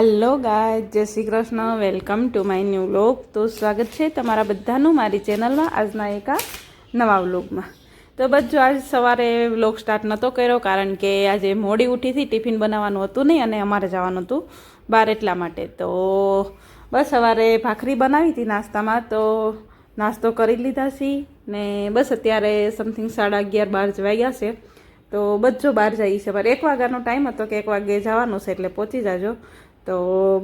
hello guy Jai Shri Krishna. Welcome to my new vlog તો સ્વાગત છે તમારા બધાનું મારી ચેનલમાં આજના એક આ નવા વ્લોગમાં તો બસ આજ સવારે વ્લોગ સ્ટાર્ટ નહોતો કર્યો, કારણ કે આજે મોડી ઉઠી હતી ટિફિન બનાવવાનું હતું નહીં અને અમારે જવાનું હતું બહાર એટલા માટે. તો બસ સવારે ભાખરી બનાવી હતી નાસ્તામાં, તો નાસ્તો કરી લીધા છીએ ને બસ અત્યારે સમથિંગ સાડા અગિયાર, બાર જવાઈ ગયા છે. તો બધો બહાર જઈએ છે પર એક વાગ્યાનો ટાઈમ હતો કે એક વાગે જવાનું છે એટલે પહોંચી જાજો. તો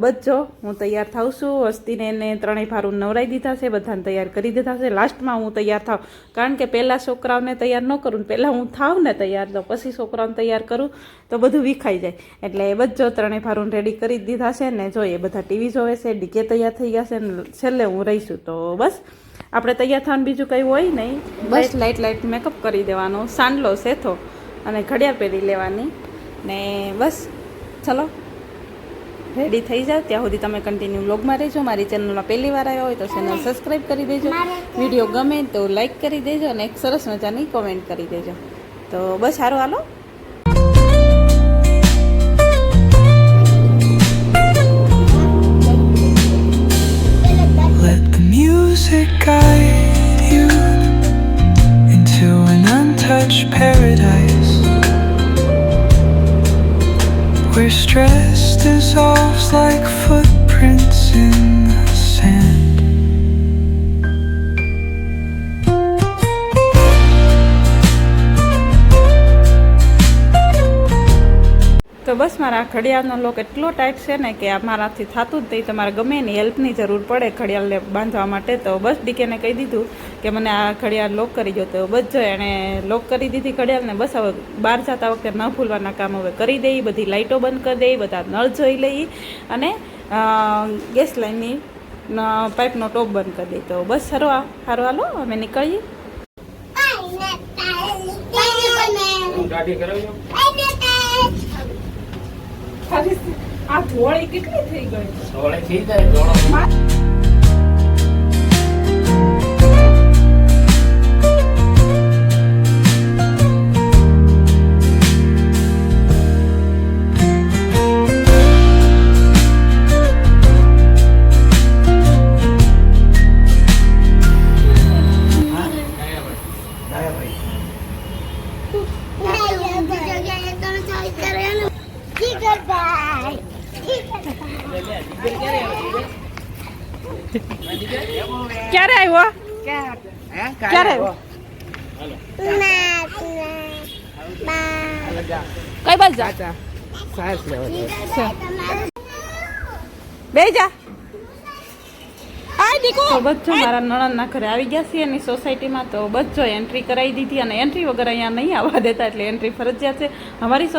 બજો હું તૈયાર થાઉં છું. વસ્તીને એને ત્રણેય ભારું નવરાઈ દીધા છે બધાને તૈયાર કરી દીધા છે. લાસ્ટમાં હું તૈયાર થાઉં. કારણ કે પહેલાં છોકરાઓને તૈયાર ન કરું ને પહેલાં હું થાવ ને તૈયાર તો પછી છોકરાઓને તૈયાર કરું તો બધું વિખાઈ જાય. એટલે બજો ત્રણેય ભારું રેડી કરી દીધા છે ને જોઈએ બધા ટીવી જોવે છે ડીકે તૈયાર થઈ ગયા છે ને છેલ્લે હું રહીશું તો બસ આપણે તૈયાર થવાનું બીજું કંઈ હોય નહીં. બસ. લાઇટ લાઇટ મેકઅપ કરી દેવાનો. સાંડલો સેથો અને ઘડિયાળ પહેરી લેવાની. ને બસ ચલો. રેડી થઈ જાઓ. ત્યાં સુધી તમે કન્ટિન્યુ બ્લોગમાં રહેજો. મારી ચેનલમાં પહેલી વાર આવ્યા હોય તો ચેનલ સબસ્ક્રાઈબ કરી દેજો. વીડિયો ગમે તો લાઈક કરી દેજો અને એક સરસ મજાની કોમેન્ટ કરી દેજો. તો બસ સારું હાલો. Let where stress dissolves like footprints in the sand. તો બસ મારા ઘડિયાળનો લોક એટલો ટાઈટ છે ને કે મારાથી થતું જ નહીં તમારે ગમે એની હેલ્પની જરૂર પડે ઘડિયાળને બાંધવા માટે તો બસ ડીકેને કહી દીધું કે મને આ ઘડિયાળ લોક કરી દો તો બસ જો એણે લોક કરી દીધી ઘડિયાળને. બસ હવે બહાર જતા વખતે ન ભૂલવાના કામ હવે કરી દઈ બધી લાઇટો બંધ કરી દઈ બધા નળ જોઈ લઈ અને ગેસ લાઇનની પાઇપનો ટોપ બંધ કરી દઈ તો બસ સારું આ લો હાલો અમે નીકળીએ. આ ધોળી કેટલી થઈ ગઈ? ધોળી થઈ જાય તો બચ્ચો મારા નણંદના ઘરે આવી ગયા છે એની સોસાયટીમાં. તો બચ્ચો એન્ટ્રી કરાવી દીધી અને એન્ટ્રી વગર અહીંયા નહીં આવવા દેતા એટલે એન્ટ્રી ફરજિયાત છે. અમારી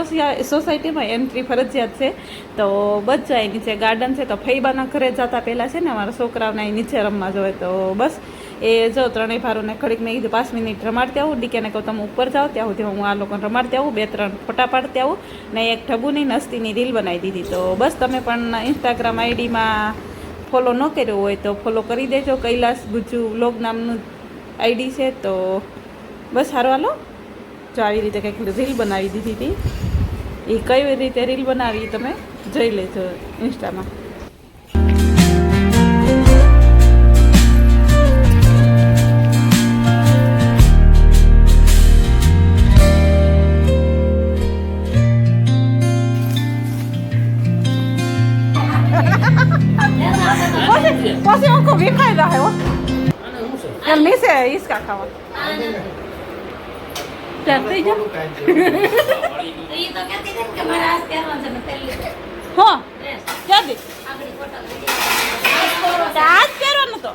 સોસાયટીમાં એન્ટ્રી ફરજિયાત છે. તો બચ્ચો અહીં નીચે ગાર્ડન છે. તો ફૈબાના ઘરે જતા પહેલાં છે ને અમારા છોકરાઓને અહીં નીચે રમવા જોવે. તો બસ એ જો ત્રણેય ભારોને ઘડીક મેં કીધું પાંચ મિનિટ રમાડતી આવું. ડીકેને કહું તમે ઉપર જાઓ ત્યાં સુધી હું આ લોકોને રમાડતી આવું. બે ત્રણ ફોટા પાડતી આવું. ને એક ઠબુની નસ્તીની રીલ બનાવી દીધી. તો બસ તમે પણ ઇન્સ્ટાગ્રામ આઈડીમાં ફોલો ન કર્યો હોય તો ફોલો કરી દેજો. કૈલાસ ગુજુ વ્લોગ નામનું આઈડી છે તો બસ સારું હાલો. જો આવી રીતે કંઈક રીલ બનાવી દીધી હતી. એ કઈ રીતે રીલ બનાવી તમે જોઈ લેજો ઇન્સ્ટામાં પહેરવાનું છે મેં પહેરી લીધું. હા ડ્રેસ. ક્યાં દી આગળ ફોટો લઈ લીધો. આજ પહેરવાનું તો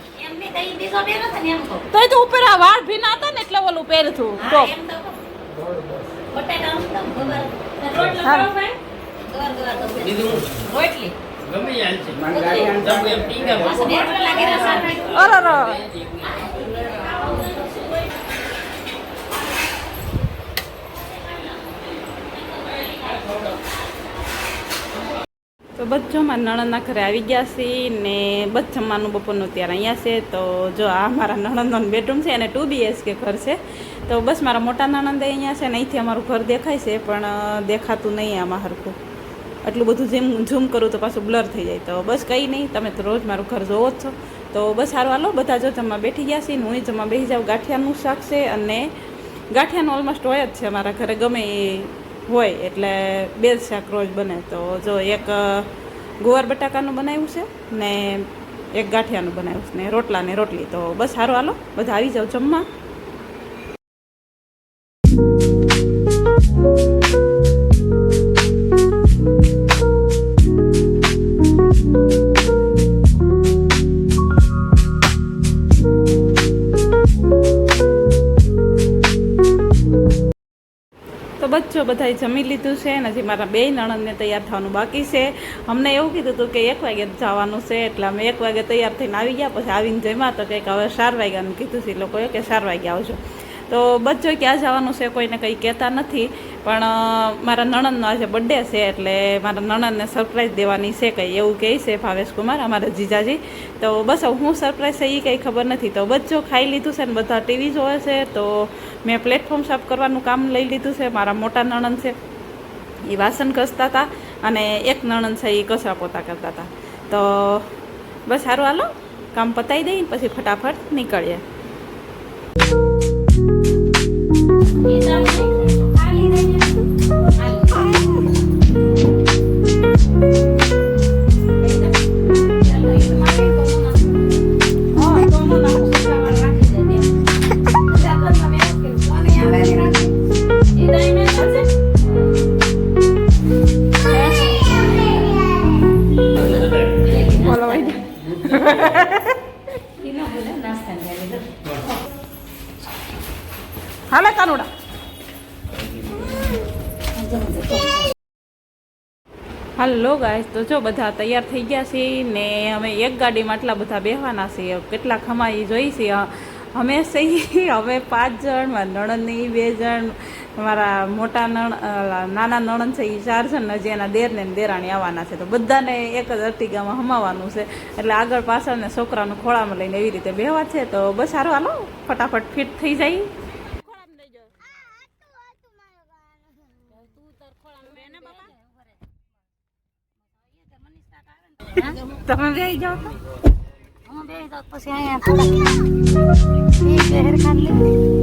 તો એ તો ઉપર આ વાળ ભીના હતા ને એટલે ઓલું પહેરતું હા, ટોપ. રોટલો હા. ખાવો. ગમે યાર છે અરે જો મારા નણંદના ઘરે આવી ગયા છે ને બસ જમવાનું બપોરનું ત્યારે અહીંયા છે, તો જો આ મારા નણંદનું બેડરૂમ છે અને ટુ બીએચકે ઘર છે. તો બસ મારા મોટા નણંદ અહીંયા છે ને અહીંથી અમારું ઘર દેખાય છે, પણ દેખાતું નહીં આમાં હરખું. આટલું બધું જેમ ઝૂમ કરું તો પાછું બ્લર થઈ જાય. તો બસ કંઈ નહીં, તમે તો રોજ મારું ઘર જોવો જ છો. તો બસ સારું, હાલો, બધા જો જમવા બેઠી ગયા છે હું જમવા બેસી જાઉં. ગાંઠિયાનું શાક છે અને ગાંઠિયાનું ઓલમોસ્ટ હોય જ છે મારા ઘરે, ગમે એ હોય, એટલે બે શાક રોજ બને. તો જો એક ગુવાર બટાકાનું બનાવ્યું છે ને એક ગાંઠિયાનું બનાવ્યું છે ને રોટલા ને રોટલી. તો બસ સારું, હાલો, બધા આવી જાઓ જમવા. તો બચ્ચો બધાએ જમી લીધું છે અને હજી મારા બે નણંદને તૈયાર થવાનું બાકી છે. અમને એવું કીધું હતું કે એક વાગે જવાનું છે, એટલે અમે એક વાગે તૈયાર થઈને આવી ગયા, પછી આવીને જમ્યા તો કંઈક હવે ચાર વાગ્યાનું કીધું છે. એ લોકોએ કે ચાર વાગે આવજો. તો બચ્ચો ક્યાં જવાનું છે કોઈને કંઈ કહેતા નથી. પણ મારા નણંદનો આજે બર્થડે છે એટલે મારા નણંદને સરપ્રાઈઝ દેવાની છે કંઈ એવું કહે છે ભાવેશ કુમાર અમારા જીજાજી. તો બસ હું સરપ્રાઈઝ છે એ કંઈ ખબર નથી. તો બચ્ચો ખાઈ લીધું છે ને બધા ટીવી જોવે છે, તો મેં પ્લેટફોર્મ સાફ કરવાનું કામ લઈ લીધું છે. મારા મોટા નણંદ છે એ વાસણ ઘસતા હતા અને એક નણંદ છે એ કચરા પોતા કરતા હતા. તો બસ સારું હાલો, કામ પતાવી દઈ પછી ફટાફટ નીકળીએ. ઈ તો આપણે ખાલી રહી જાય. ચાલો, ઈ તો મારે કોનું નામ? શુક્રવાર રાખી દે એમ. શાકભાજીમાં મેં એવું કીધું, કોને આવે એ રાખી. ઈ તો ઈ મેં કરશે. બોલો ભાઈ ઈ ન ભૂલે, નાસ્તાની ગાડી દો. કાનુડા તો જો બધા તૈયાર થઈ ગયા છે ને અમે એક ગાડીમાં આટલા બધા બેહવાના છીએ. કેટલા ખમાઈ જોઈ છે અમે સહી હવે પાંચ જણ, મારા નણંદની બે જણ, મારા મોટા નણ નાના નણંદ છે એ ચાર જણ હજી એના દેર ને દેરાણી આવવાના છે. તો બધાને એક જ અર્ટિગામાં હમાવાનું છે. એટલે આગળ પાછળ ને છોકરાનું ખોળામાં લઈને એવી રીતે બેહવા છે. તો બસ સારું હાલો. ફટાફટ ફિટ થઈ જાય. તમે બે જાઓ તો. હું બેસી જાઉં પછી અહીંયા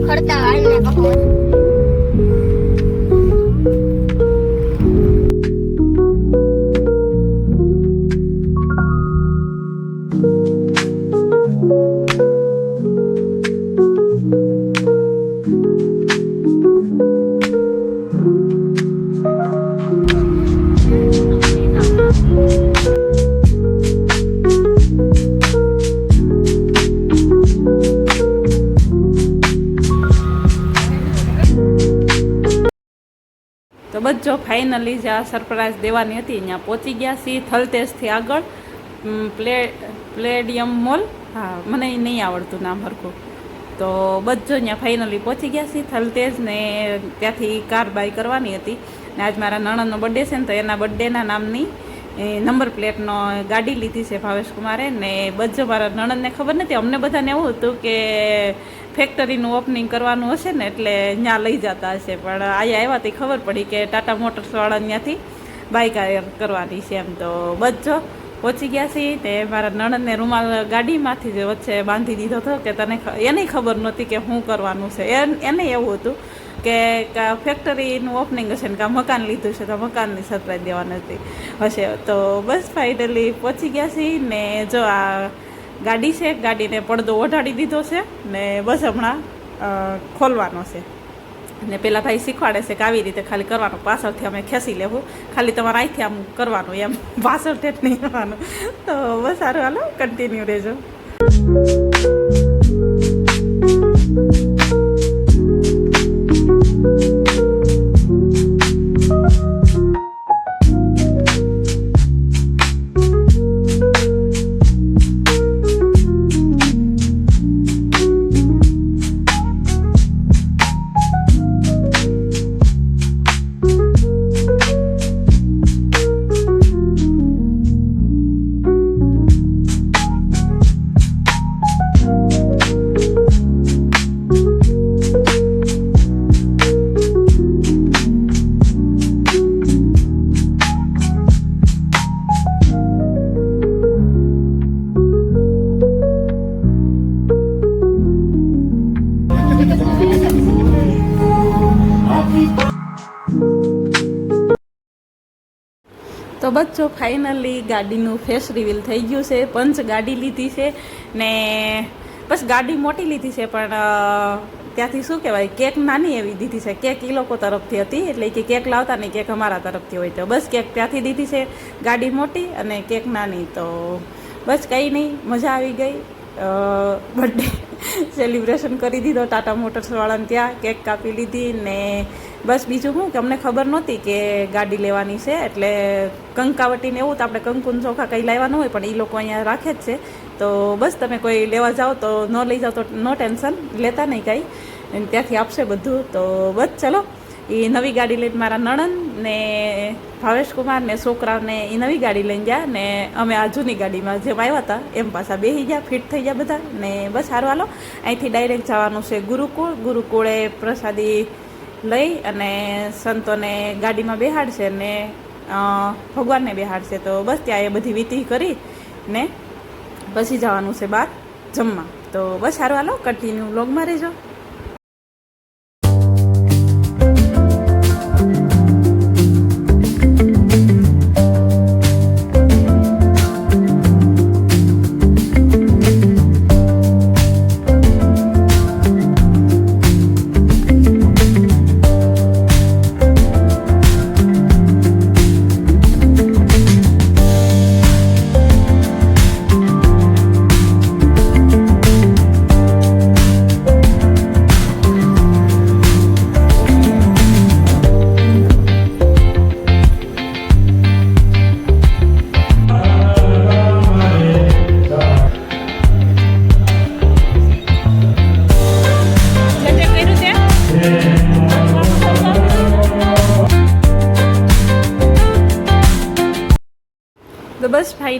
ખડતા વાળીને કપોળ. બસ જે આ સરપ્રાઈઝ દેવાની હતી. ત્યાં પહોંચી ગયા સી થલતેજથી આગળ. Play, Palladium mall. હા, મને નહીં આવડતું નામ હરખું. તો બધો અહીંયા ફાઇનલી પહોંચી ગયા સી થલતેજ ને ત્યાંથી કાર બાય કરવાની હતી. ને આજ મારા નણંદનો બર્થડે છે ને તો એના બર્થડેના નામની નંબર પ્લેટનો ગાડી લીધી છે ભાવેશ કુમારે ને બધો મારા નણંદને ખબર નથી. અમને બધાને એવું હતું કે ફેક્ટરીનું ઓપનિંગ કરવાનું હશે ને એટલે ત્યાં લઈ જતા હશે. પણ અહીંયા આવ્યાથી ખબર પડી કે ટાટા મોટર્સવાળા ત્યાંથી બાઇક કરવાની છે એમ તો જો પહોંચી ગયા છીએ તે મારા નણંદને રૂમાલ ગાડીમાંથી જ વચ્ચે બાંધી દીધો હતો કે તને એને ખબર નહોતી કે શું કરવાનું છે. એન- એવું હતું કે ફેક્ટરીનું ઓપનિંગ હશે ને કાં મકાન લીધું છે તો મકાનની સરપ્રાઈઝ દેવાની હતી. હશે તો બસ ફાઇનલી પહોંચી ગયા છીએ ને જો આ ગાડી છે, ગાડીને પડદો ઓઢાડી દીધો છે ને બસ હમણાં ખોલવાનો છે. ને પેલા ભાઈ શીખવાડે છે કે આવી રીતે ખાલી કરવાનું, પાછળથી અમે ખેંચી લેવું. ખાલી તમારે અહીંથી આમ કરવાનું, એમ પાછળથી જ નહીં કરવાનું તો બસ સારું, હાલો કન્ટિન્યુ રહેજો. જો ફાઇનલી ગાડીનું ફેસ રિવીલ થઈ ગયું છે. પંચ ગાડી લીધી છે ને બસ ગાડી મોટી લીધી છે, પણ ત્યાંથી શું કહેવાય, કેક નાની એવી દીધી છે. કેક એ લોકો તરફથી હતી, એટલે કે કેક લાવતા નહીં કેક અમારા તરફથી હોય તો. બસ કેક ત્યાંથી દીધી છે, ગાડી મોટી અને કેક નાની. તો બસ કંઈ નહીં, મજા આવી ગઈ. બર્થડે સેલિબ્રેશન કરી દીધો ટાટા મોટર્સવાળાને ત્યાં, કેક કાપી લીધી ને બસ બીજું શું કે અમને ખબર નહોતી કે ગાડી લેવાની છે, એટલે કંકાવટીને એવું તો આપણે કંકુન ચોખા કંઈ લાવવાનું હોય, પણ એ લોકો અહીંયા રાખે જ છે. તો બસ તમે કોઈ લેવા જાઓ તો ન લઈ જાઓ તો નો ટેન્શન, લેતા નહીં કાંઈ. ત્યાંથી આપશે બધું. તો બસ ચલો એ નવી ગાડી લઈને મારા નણંદ ને ભાવેશ કુમાર ને છોકરાને એ નવી ગાડી લઈને ગયા ને અમે આ જૂની ગાડીમાં જેમ આવ્યા હતા, એમ પાછા બેસી ગયા, ફિટ થઈ ગયા બધા ને બસ હારવાલો અહીંથી ડાયરેક્ટ જવાનું છે ગુરુકુળ. ગુરુકુળે પ્રસાદી લઈ અને સંતોને ગાડીમાં બેહાડશે ને ભગવાનને બેહાડશે. તો બસ ત્યાં એ બધી વિધિ કરી ને પછી જવાનું છે બહાર જમવા. તો બસ સારું, હાલો કન્ટિન્યુ વ્લોગમાં રહેજો.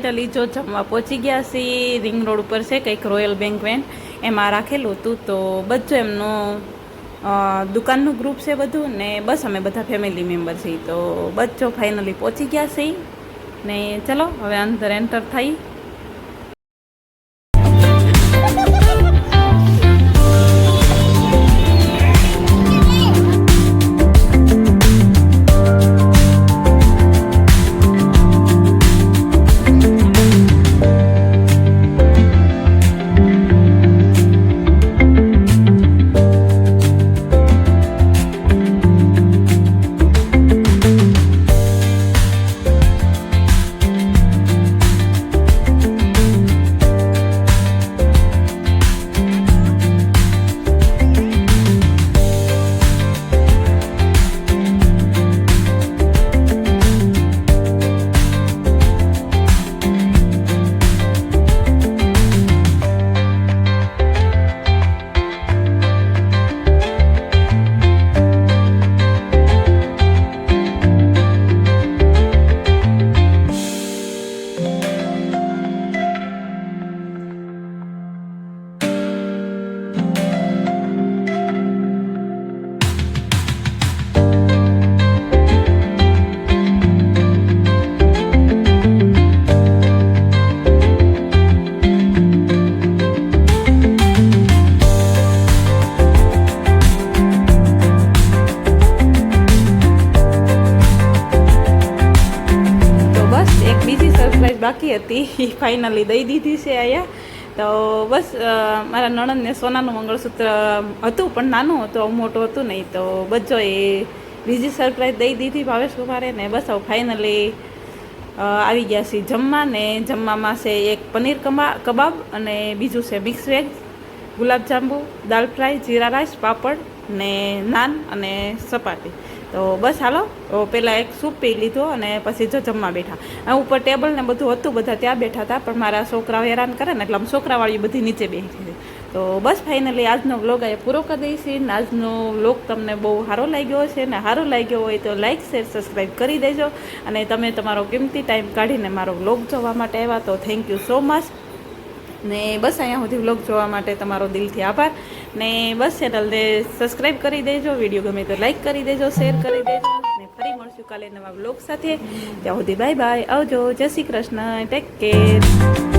ફાઇનલી જો જમવા પહોંચી ગયા છીએ રિંગ રોડ ઉપર છે કંઈક રોયલ બેંક વેન એમાં રાખેલું હતું તો બધું એમનું દુકાનનું ગ્રુપ છે બધું ને બસ અમે બધા ફેમિલી મેમ્બર છીએ. તો બચ્ચો ફાઇનલી પહોંચી ગયા છીએ ને ચલો, હવે અંદર એન્ટર થઈ હતી ફાઇનલી દઈ દીધી છે અહીંયા તો બસ મારા નણંદને સોનાનું મંગળસૂત્ર હતું, પણ નાનું હતું મોટું હતું નહીં. તો બચ્ચો એ બીજી સરપ્રાઈઝ દઈ દીધી ભાવેશ કુમારે ને બસ હવે ફાઇનલી આવી ગયા છીએ જમવા ને જમવામાં છે એક પનીર કબા કબાબ અને બીજું છે mix veg gulabjamun dal fry, jeera rice, papad ને નાન અને સપાટી. તો બસ હાલો. પહેલાં એક સૂપ પી લીધો અને પછી જો જમવા બેઠા. આ ઉપર ટેબલ ને બધું હતું, બધા ત્યાં બેઠા હતા, પણ મારા છોકરાઓ હેરાન કરે ને એટલે આમ છોકરાવાળી બધી નીચે બેસી છે. તો બસ ફાઇનલી આજનો વ્લોગ અહીંયા પૂરો કરી દઈશી ને આજનો વ્લોગ તમને બહુ સારો લાગ્યો છે ને સારો લાગ્યો હોય તો લાઇક શેર સબસ્ક્રાઈબ કરી દેજો. અને તમે તમારો કિંમતી ટાઈમ કાઢીને મારો વ્લોગ જોવા માટે આવ્યા તો થેન્ક યુ સો મચ ને બસ અહીંયા સુધી વ્લોગ જોવા માટે તમારો દિલથી આભાર. ને બસ ચેનલને સબસ્ક્રાઈબ કરી દેજો વીડિયો ગમે તો લાઈક કરી દેજો શેર કરી દેજો. ને ફરી મળશું કાલે નવા બ્લોગ સાથે. ત્યાં સુધી બાય બાય આવજો. જય શ્રી કૃષ્ણ. Take care